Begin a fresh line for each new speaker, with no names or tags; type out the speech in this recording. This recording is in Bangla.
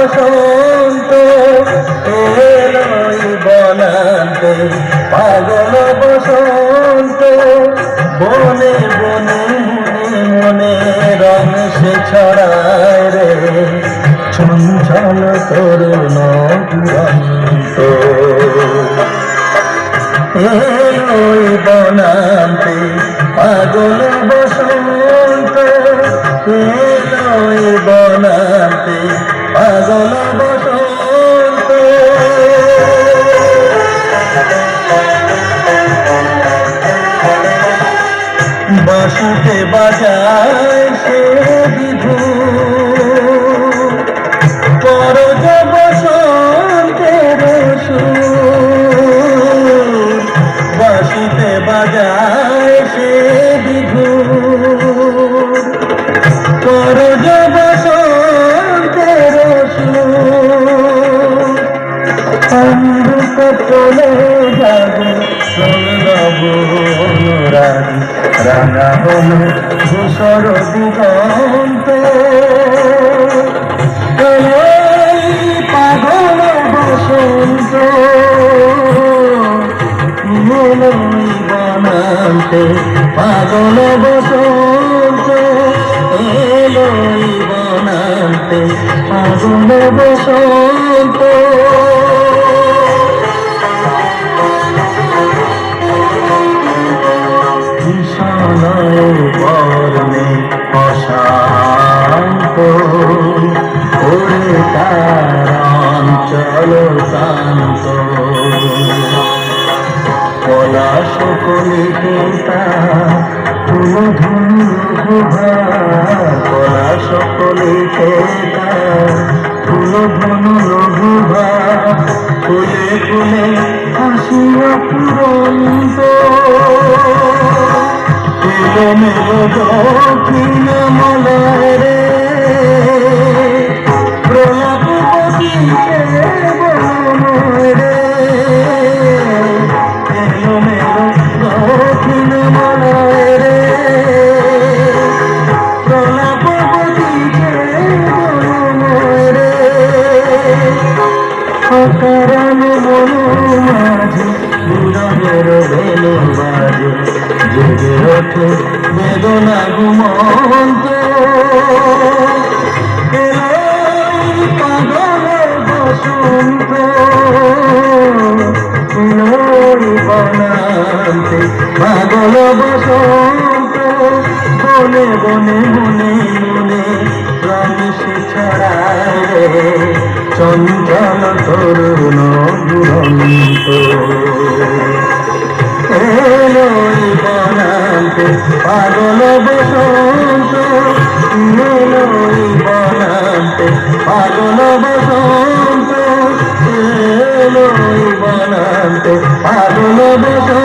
বসন্ত এলোই বনান্তে পাগল বসন্ত, বনে বনে মনে রং সে ছড়ায় রে। ছঞ্চল তরুণ দুরন্ত এলোই বনান্তে পাগল বসন্ত বনা 八千。চলে যাবে। সৌরভ অনুরাগী রাঙা হল ধূসর দিগন্ত। পাগল বসন্ত বনান্তে পাগল বসন্ত। বনান্তে পাগল বসন্ত। বর্ণে অশান্ত ওরে শান্ত। পলাশ কলিতে তুল ধনুভা পলাশ কলিতে তুল অকারণ মনো মাঝে দুরবের বেলো বাজে। জেগে ওঠে বেদনা ঘুমন্ত এলোই পাগল বসন্ত বনান্তে পাগল বসন্ত বনে বনে মনে মনে রমেশে ছড়ায় চঞ্চল তরুণ দুরন্ত পাগল বসন্ত এলোই বনান্তে পাগল বসন্ত এলোই বনান্তে পাগল বসন্ত